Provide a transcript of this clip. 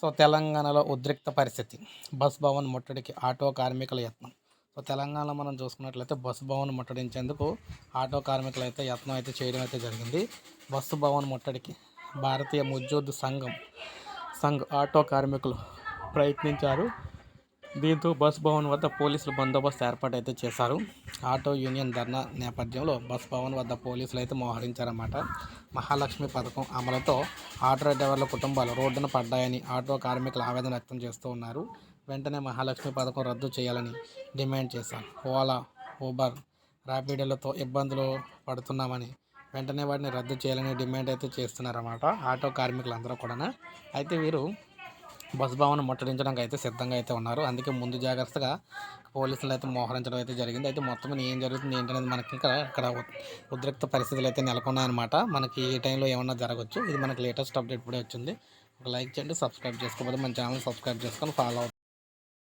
So తెలంగాణలో ఉద్రిక్త పరిస్థితి. బస్ భవన్ ముట్టడికి ఆటో కార్మికుల యత్నం. సో తెలంగాణలో మనం చూసుకున్నట్లయితే బస్సు భవన్ ముట్టడించేందుకు ఆటో కార్మికులు అయితే యత్నం అయితే చేయడం అయితే జరిగింది. బస్సు భవన్ ముట్టడికి భారతీయ ముజ్జోద్ సంఘం సంఘ్ ఆటో కార్మికులు ప్రయత్నించారు. దీంతో బస్ భవన్ వద్ద పోలీసులు బందోబస్తు ఏర్పాటు అయితే చేశారు. ఆటో యూనియన్ ధర్నా నేపథ్యంలో బస్ భవన్ వద్ద పోలీసులు అయితే మోహరించారన్నమాట. మహాలక్ష్మి పథకం అమలుతో ఆటో డ్రైవర్ల కుటుంబాలు రోడ్డున పడ్డాయని ఆటో కార్మికులు ఆవేదన వ్యక్తం చేస్తూ ఉన్నారు. వెంటనే మహాలక్ష్మి పథకం రద్దు చేయాలని డిమాండ్ చేశారు. ఓలా ఊబర్ ర్యాపిడోలతో ఇబ్బందులు పడుతున్నామని వెంటనే వాటిని రద్దు చేయాలని డిమాండ్ అయితే చేస్తున్నారన్నమాట ఆటో కార్మికులందరూ కూడా అయితే వీరు బస్ భవన్ ముట్టడించడానికి అయితే సిద్ధంగా అయితే ఉన్నారు. అందుకే ముందు జాగ్రత్తగా పోలీసులు అయితే మోహరించడం అయితే జరిగింది. అయితే మొత్తం ఏం జరుగుతుంది ఏంటనేది మనకి ఇక్కడ ఇక్కడ ఉద్రిక్త పరిస్థితులు అయితే నెలకొన్నాయన్నమాట. మనకి ఏ టైంలో ఏమన్నా జరగచ్చు. ఇది మనకి లేటెస్ట్ అప్డేట్ ఇప్పుడే వచ్చింది. ఒక లైక్ చేయండి సబ్స్క్రైబ్ చేసుకోకపోతే మన ఛానల్ సబ్స్క్రైబ్ చేసుకొని ఫాలో